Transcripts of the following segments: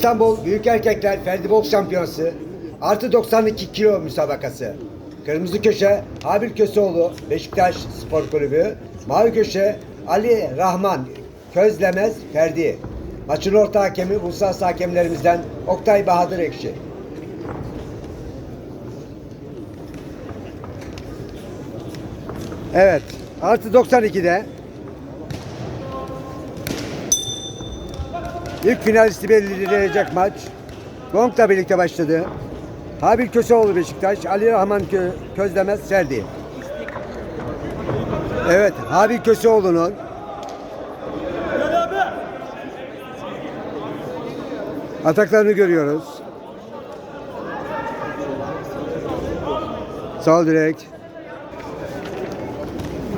İstanbul Büyük Erkekler Ferdi Boks Şampiyonası artı 92 kilo müsabakası. Kırmızı köşe Habil Köseoğlu Beşiktaş Spor Kulübü. Mavi köşe Ali Rahman Közlemez Ferdi. Maçın orta hakemi uluslararası hakemlerimizden Oktay Bahadır Ekşi. Evet. Artı 92'de ilk finalisti belirleyecek maç. Gong'la birlikte başladı. Habil Köseoğlu Beşiktaş, Ali Rahman Kö Közlemez Serdi. Evet, Habil Köseoğlu'nun ataklarını görüyoruz. Sol direk,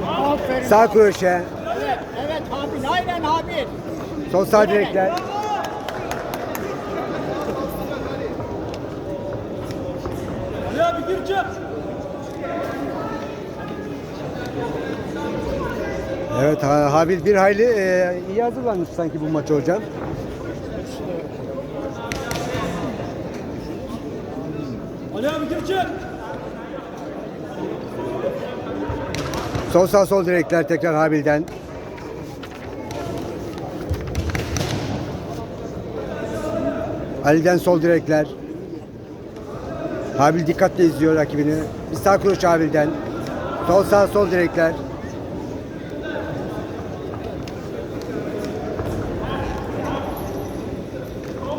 Aferin. sağ kroşe, Evet, evet Habil, aynen Habil. sol sağ direkler. Ali abi gireceğim. Evet, Ha- Habil bir hayli e, iyi hazırlanmış sanki bu maça hocam. Ali abi gireceğim. Sol sağ sol direkler tekrar Habil'den. Ali'den sol direkler. Habil dikkatle izliyor rakibini. Bir sağ kuruş Habil'den. Sol sağ sol direkler.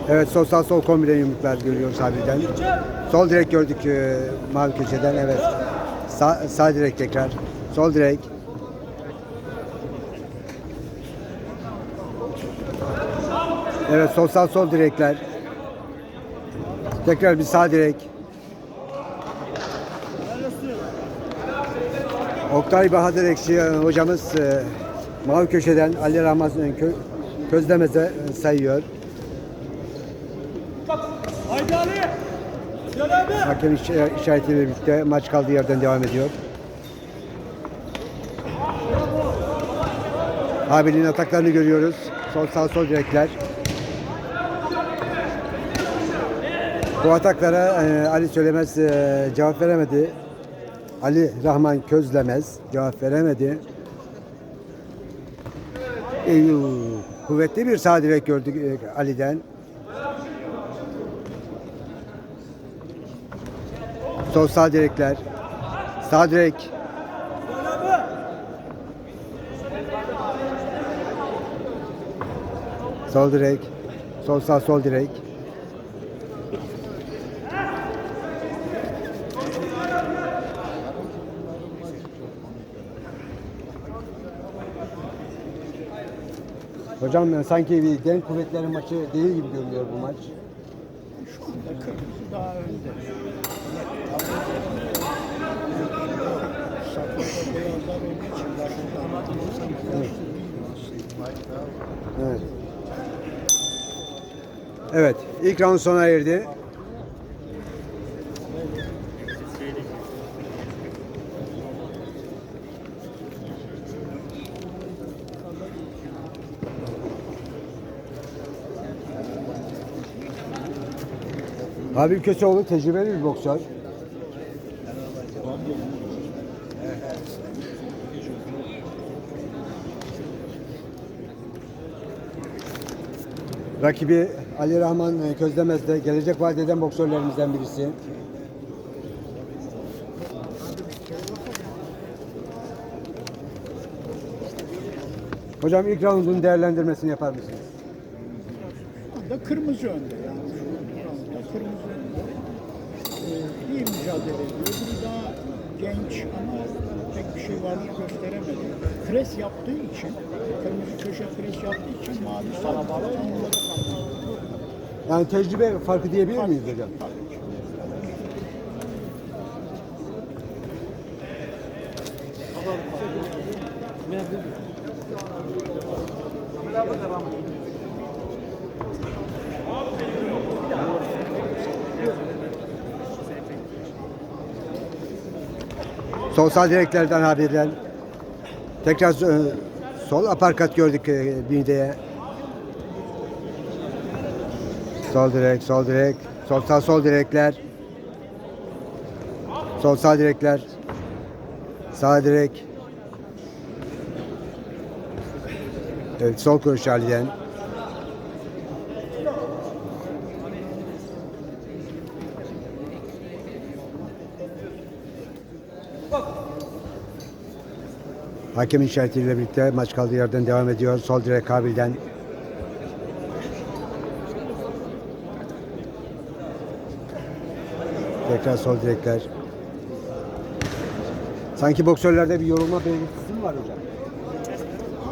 Evet sol sağ sol kombine yumruklar görüyoruz Habil'den. Sol direk gördük e, mavi köşeden evet. Sağ, sağ direk tekrar. Sol direk. Evet sol sağ sol direkler. Tekrar bir sağ direk. Oktay Bahadır Ekşi e, hocamız e, mavi köşeden Ali Rahman Kö, Közlemez'e e, sayıyor. Haydi Ali. Hakem iş- işaretiyle birlikte maç kaldığı yerden devam ediyor. Habil'in ataklarını görüyoruz. Sol sağ sol direkler. Bu ataklara e, Ali Söylemez e, cevap veremedi. Ali Rahman Közlemez cevap veremedi. E, kuvvetli bir sağ gördük e, Ali'den. Sol sağ direkler. Sağ direk. Sol direk. Sol sağ sol direk. Hocam e, sanki bir denk kuvvetlerin maçı değil gibi görünüyor bu maç. Şu anda kırmızı daha önde. Sanki Evet. Evet, ilk round sona erdi. Habib Köseoğlu tecrübeli bir boksör. Rakibi Ali Rahman e, Közdemez de gelecek vadeden boksörlerimizden birisi. Hocam ilk roundun değerlendirmesini yapar mısınız? Şu kırmızı önde kırmızı. Ee, iyi mücadele ediyor. Biri daha genç ama pek bir şey varlık gösteremedi. Pres yaptığı için, kırmızı köşe pres yaptığı için mavi sadece onlara kaldı. Yani tecrübe farkı diyebilir miyiz hocam? Sol sağ direklerden haberler. Tekrar e, sol aparkat gördük e, Binide'ye. Sol direk, sol direk. Sol sağ sol direkler. Sol sağ direkler. Sağ direk. Evet sol kroşe Ali'den. Hakem işaretiyle birlikte maç kaldığı yerden devam ediyor. Sol direk Kabil'den. Tekrar sol direkler. Sanki boksörlerde bir yorulma belirtisi mi var hocam?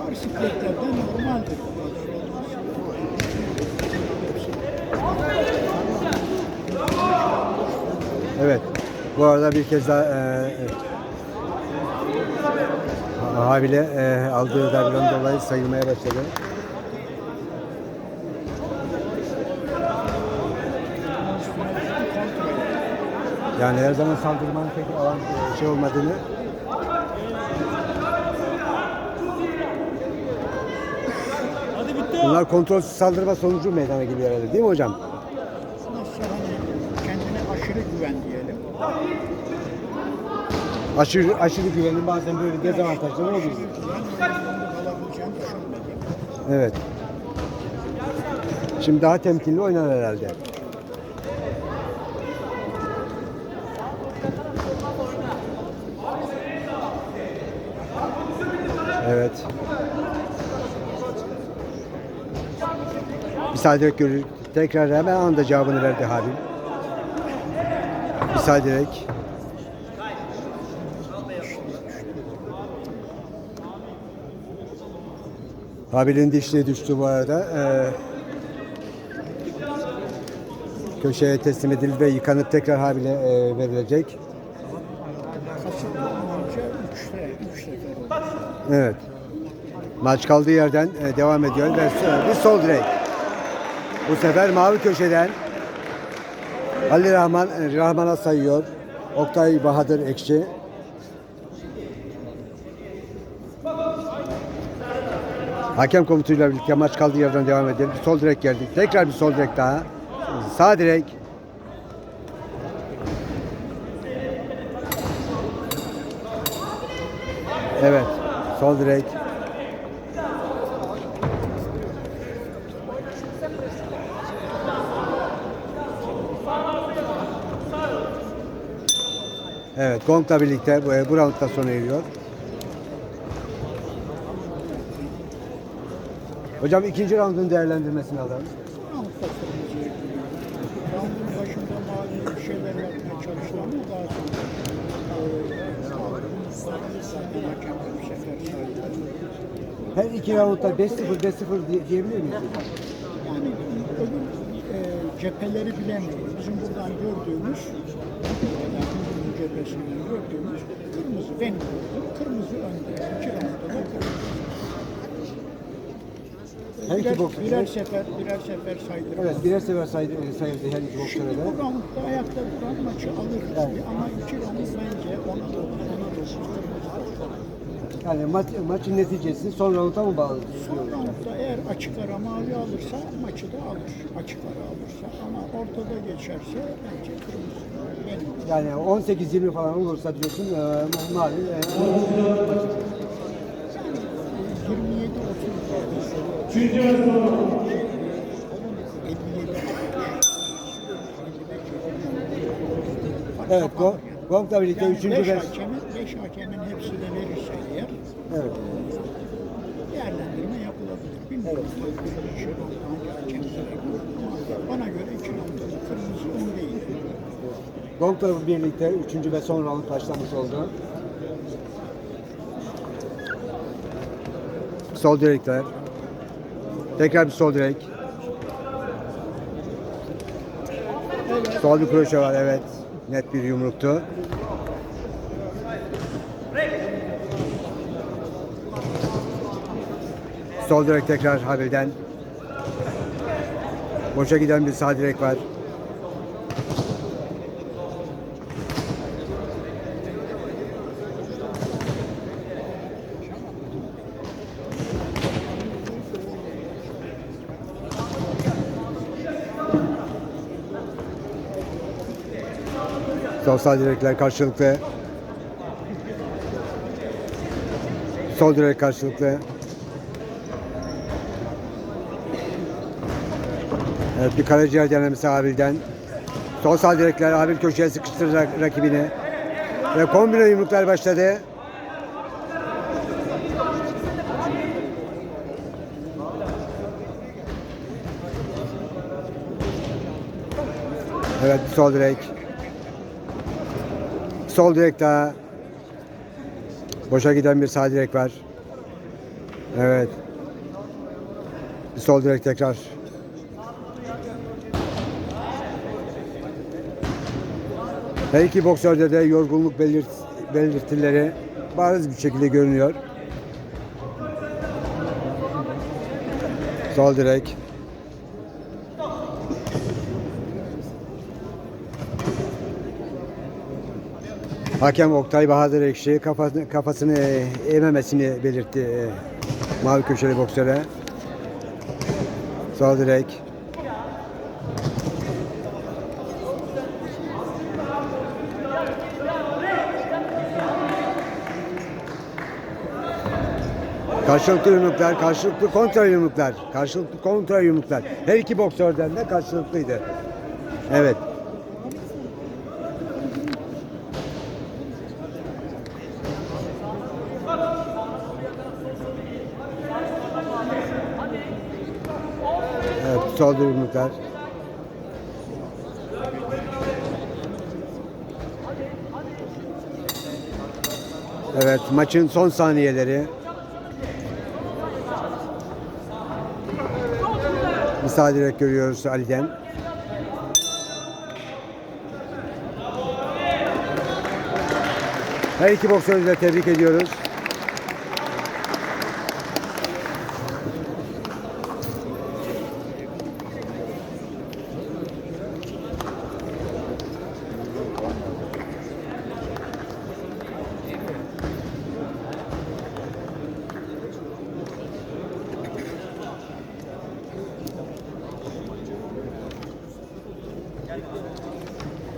Ağır sikletlerde normaldir. Evet. Bu arada bir kez daha e, e, Habile e, aldığı darbeden dolayı sayılmaya başladı. Yani her zaman saldırmanın pek alan şey olmadığını Bunlar kontrolsüz saldırma sonucu meydana geliyor herhalde değil mi hocam? Aşırı, aşırı güvenin bazen böyle dezavantajları oluyor. Evet. Şimdi daha temkinli oynar herhalde. Evet. Müsaade et görür. Tekrar hemen anda cevabını verdi Habil. Müsaade et. Habil'in dişli düştü bu arada. Ee, köşeye teslim edildi ve yıkanıp tekrar Habil'e e, verilecek. Evet. Maç kaldığı yerden e, devam ediyor ve bir sol direk. Bu sefer mavi köşeden Ali Rahman Rahman'a sayıyor. Oktay Bahadır Ekşi. Hakem komutuyla birlikte maç kaldığı yerden devam ediyor. Bir sol direk geldi. Tekrar bir sol direk daha. Sağ direk. Evet. Sol direk. Evet, Gong'la birlikte bu, bu roundda sona eriyor. Hocam ikinci roundun değerlendirmesini alalım. Her iki roundda 5-0, 5-0 diye, diyebilir miyiz? Yani öbür e, cepheleri bilemiyoruz. Bizim buradan gördüğümüz, yani cephesinden gördüğümüz kırmızı benim gördüğüm kırmızı önde. İki roundda da kırmızı. Her iki Birer, boks- birer sefer, birer sefer saydırmak. Evet, birer sefer saydı, sayıldı her iki boksöre Şimdi de. bu roundda ayakta duran maçı alır gibi ama iki round bence ona dokuz, ona kırmızı. Yani maç, maçın neticesi son rounda mı bağlı? Son roundda eğer açık ara mavi alırsa maçı da alır. Açık ara alırsa ama ortada geçerse bence kırmızı. Benim. Yani 18-20 falan olursa diyorsun e, mavi. E, 27 30 Üçüncü 57 evet, Gong, Gong'la birlikte yani üçüncü beş hakemin, beş hakemin hepsi de verirse eğer Evet. değerlendirme yapılabilir. Bilmiyorum. Gerekiyor ama bana göre iki da kırmızı ön değil. Gong'la birlikte üçüncü ve son round başlamış oldu. Sol direkler. Tekrar bir sol direk. Sol bir kroşe var evet. Net bir yumruktu. Sol direk tekrar Habil'den. Boşa giden bir sağ direk var. Sosyal direkler karşılıklı. Sol direk karşılıklı. Evet bir karaciğer denemesi Abil'den. Sol sağ direkler Abil köşeye sıkıştıracak rakibini. Ve kombine yumruklar başladı. Evet sol direk. Sol direk daha. Boşa giden bir sağ direk var. Evet. Bir sol direk tekrar. Her iki boksörde de yorgunluk belirt belirtileri bariz bir şekilde görünüyor. Sol direk. Hakem Oktay Bahadır Ekşi kafasını, kafasını eğmemesini belirtti e, mavi köşeli boksöre. Sol direk. Karşılıklı yumruklar, karşılıklı kontra yumruklar, karşılıklı kontra yumruklar. Her iki boksörden de karşılıklıydı. Evet. Yumruklar. Evet, maçın son saniyeleri. Müsaade görüyoruz Ali'den. Her iki boksörü de tebrik ediyoruz.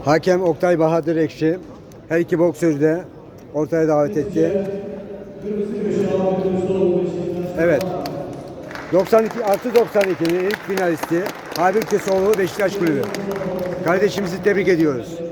Hakem Oktay Bahadır Ekşi her iki boksörü de ortaya davet etti. Evet. 92 artı 92'nin ilk finalisti Habil Köseoğlu Beşiktaş Kulübü. Kardeşimizi tebrik ediyoruz.